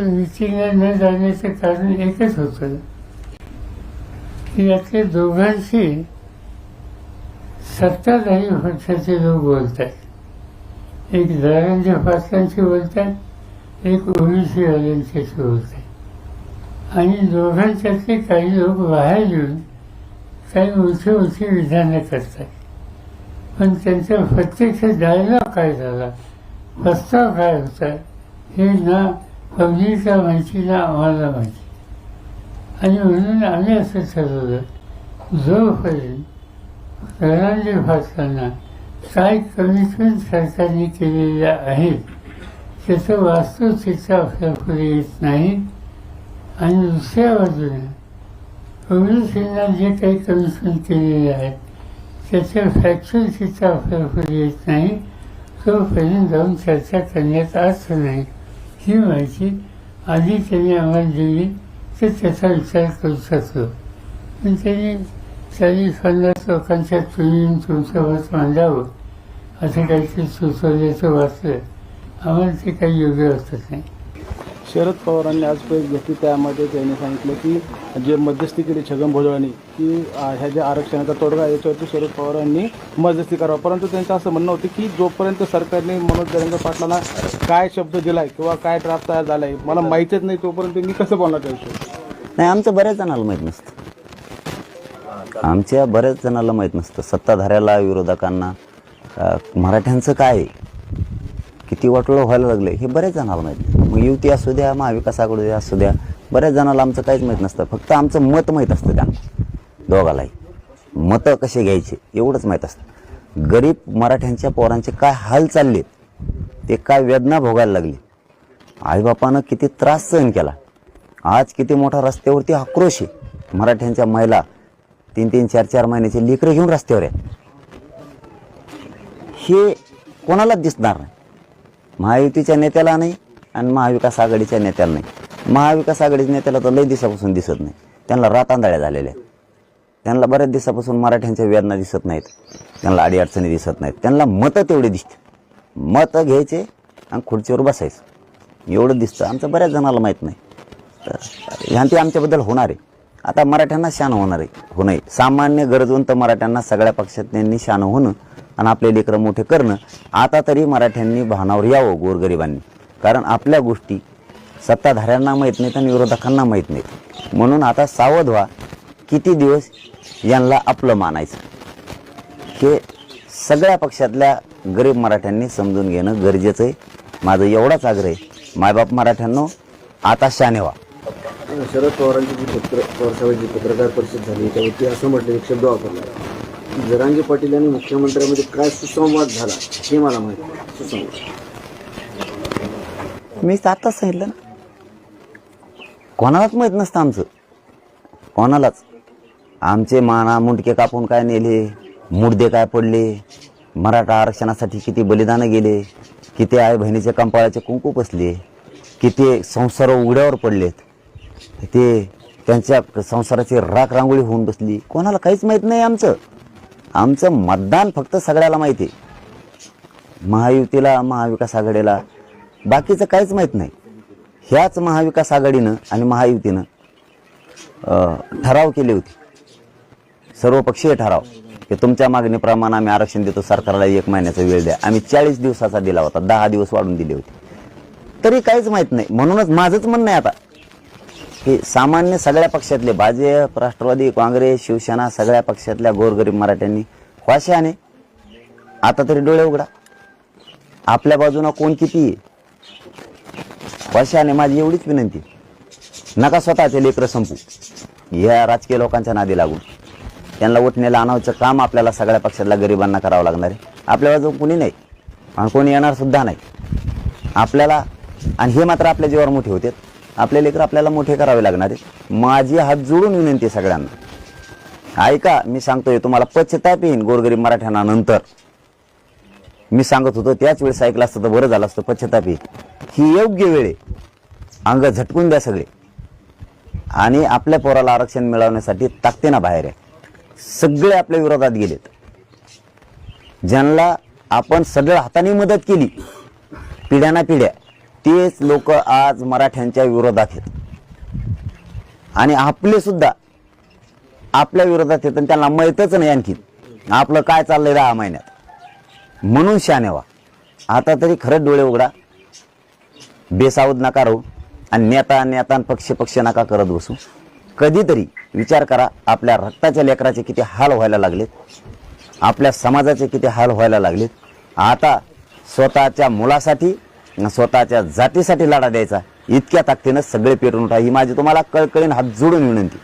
मिटिंगला न जाण्याचं कारण एकच होतं की यातल्या दोघांशी सत्ताधारी पक्षाचे लोक बोलत आहेत एक दरांच्या पाटलांशी बोलतात एक ओबीसी वाल्यांच्याशी बोलतात. आणि दोघांच्यातले काही लोक बाहेर येऊन काही मोठी मोठी विधानं करतात. पण त्यांचा प्रत्यक्ष डायलॉग काय झाला? प्रस्ताव काय होता? हे ना पब्लिकला माहिती ना आम्हाला माहिती आणि म्हणून आम्ही असं ठरवलं जोपर्यंत घरांचे भाषांना काय कमिटमेंट सरकारने केलेल्या आहेत त्याचं वास्तवचित्र आपल्या पुढे येत नाही. आणि दुसऱ्या बाजूने ओबीसींना जे काही कमिटमेंट केलेले आहेत त्याचं फॅक्च्युअल चित्र आपल्या पुढे येत नाही. तोपर्यंत जाऊन चर्चा करण्यात अर्थ नाही. ही माहिती आधी त्यांनी आम्हाला दिली तर त्याचा विचार करू शकतो पण त्यांनी चाळीस पन्नास लोकांच्या तुम्ही तुमचं मत मांडावं असं काहीतरी सुचवल्याचं वाचलं. आम्हाला ते काही योग्य वाटत नाही. शरद पवारांनी आज प्रेस घेतली त्यामध्ये त्यांनी सांगितलं की जे मध्यस्थी केली छगन भुजबळांनी की ह्या ज्या आरक्षणाचा तोडगा याच्यावरती शरद पवारांनी मध्यस्थी करावं. परंतु त्यांचं असं म्हणणं होतं की जोपर्यंत सरकारने मनोज जरंग पाटलांना काय शब्द दिलाय किंवा काय ड्राफ्ट तयार झालाय मला माहितीच नाही तोपर्यंत मी कसं बोलणार त्या विषयी नाही आमचं बऱ्याच जणाला माहीत नसतं. आमच्या बऱ्याच जणाला माहीत नसतं. सत्ताधाऱ्याला विरोधकांना मराठ्यांचं काय आहे? किती वाटोळं व्हायला लागलं हे बऱ्याच जणाला माहीत नाही. मग युती असू द्या महाविकास आघाडी असू द्या बऱ्याच जणाला आमचं काहीच माहीत नसतं. फक्त आमचं मत माहीत असतं त्यांना दोघालाही. मतं कसे घ्यायचे एवढंच माहीत असतं. गरीब मराठ्यांच्या पोरांचे काय हाल चालले ते काय वेदना भोगायला लागली. आईबापानं किती त्रास सहन केला. आज किती मोठा रस्त्यावरती आक्रोश आहे. मराठ्यांच्या महिला तीन तीन चार चार महिन्याचे लेकरं घेऊन रस्त्यावर आहेत. हे कोणालाच दिसणार नाही. महायुतीच्या नेत्याला नाही आणि महाविकास आघाडीच्या नेत्याला नाही. महाविकास आघाडीच्या नेत्याला तर लई दिवसापासून दिसत नाही. त्यांना रातांदळ्या झालेल्या आहेत. त्यांना बऱ्याच दिवसापासून मराठ्यांच्या वेदना दिसत नाहीत. त्यांना अडीअडचणी दिसत नाहीत. त्यांना मतं तेवढी दिसते मतं घ्यायचे आणि खुर्चीवर बसायचं. एवढं दिसतं. आमचं बऱ्याच जणाला माहीत नाही. तर ह्यांती आमच्याबद्दल होणार आहे. आता मराठ्यांना शान होणार आहे. होणं सामान्य गरजवंत मराठ्यांना सगळ्या पक्षातल्यांनी शान होणं आणि आपले लेकरं मोठे करणं. आता तरी मराठ्यांनी भानावर यावं गोरगरिबांनी. कारण आपल्या गोष्टी सत्ताधाऱ्यांना माहीत नाहीत आणि विरोधकांना माहीत नाहीत. म्हणून आता सावध व्हा किती दिवस यांना आपलं मानायचं? हे सगळ्या पक्षातल्या गरीब मराठ्यांनी समजून घेणं गरजेचं आहे. माझं एवढाच आग्रह आहे. मायबाप मराठ्यांनो आता शाने व्हा. शरद पवारांची जी पत्र पवारसाहेबांची पत्रकार परिषद झाली त्यावरती असं म्हटलं एक शब्द वापरला. की जरांगे पाटील आणि मुख्यमंत्र्यांमध्ये काय सुसंवाद झाला हे मला माहिती सुसंवाद. मी आताच सांगितलं ना. कोणालाच माहीत नसतं आमचं. कोणालाच. आमचे माना मुंडके कापून काय नेले मुडदे काय पडले मराठा आरक्षणासाठी किती बलिदानं गेले किती आई बहिणीच्या कंपाळाचे कुंकू बसले किती संसार उघड्यावर पडलेत. ते त्यांच्या संसाराची राख रांगोळी होऊन बसली. कोणाला काहीच माहीत नाही आमचं. आमचं मतदान फक्त सगळ्याला माहिती आहे. महायुतीला महाविकास आघाडीला बाकीचं काहीच माहीत नाही. ह्याच महाविकास आघाडीनं आणि महायुतीनं ठराव केले होते. सर्वपक्षीय ठराव की तुमच्या मागणीप्रमाणे आम्ही आरक्षण देतो सरकारला एक महिन्याचा वेळ द्या. आम्ही चाळीस दिवसाचा दिला होता दहा दिवस वाढून दिले होते. तरी काहीच माहीत नाही. म्हणूनच माझंच म्हणणं आहे आता की सामान्य सगळ्या पक्षातले भाजप राष्ट्रवादी काँग्रेस शिवसेना सगळ्या पक्षातल्या गोरगरीब मराठ्यांनी वाशाने आता तरी डोळे उघडा. आपल्या बाजूनं कोण किती पशाने माझी एवढीच विनंती. नका स्वतःचे लेकरं संपू. या राजकीय लोकांच्या नादी लागून. त्यांना उठण्याला आणावचं काम आपल्याला सगळ्या पक्षातल्या गरिबांना करावं लागणार आहे. आपल्याला जो कोणी नाही. आणि कोणी येणार सुद्धा नाही. आपल्याला आणि हे मात्र आपल्या जीवावर मोठे होते. आपले लेकर आपल्याला मोठे करावे लागणार आहेत. माझी हात जोडून विनंती सगळ्यांना. ऐका मी सांगतोय तुम्हाला पश्चताप येईन गोरगरीब मराठ्यांना नंतर. मी सांगत होतो त्याच वेळेस ऐकलं असतं तर बरं झालं असतं पश्चाताप ही योग्य वेळ आहे. अंग झटकून द्या सगळे. आणि आपल्या पोराला आरक्षण मिळवण्यासाठी ताकतेना बाहेर आहे सगळे आपल्या विरोधात गेलेत. ज्यांना आपण सगळ्या हाताने मदत केली पिढ्याना पिढ्या तेच लोक आज मराठ्यांच्या विरोधात आहेत. आणि आपले सुद्धा आपल्या विरोधात आहेत आणि त्यांना माहीतच नाही आणखी आपलं काय चाललंय दहा महिन्यात? म्हणून शाने आता तरी खरंच डोळे उघडा. बेसावध नका राहू आणि नेता नेता पक्ष पक्ष नका करत बसू. कधीतरी विचार करा आपल्या रक्ताच्या लेकराचे किती हाल व्हायला लागलेत. आपल्या समाजाचे किती हाल व्हायला लागलेत. आता स्वतःच्या मुलासाठी स्वतःच्या जातीसाठी लढा द्यायचा. इतक्या ताकदीनं सगळे पेटून उठा. ही माझी तुम्हाला कळकळीन हात जोडून विनंती.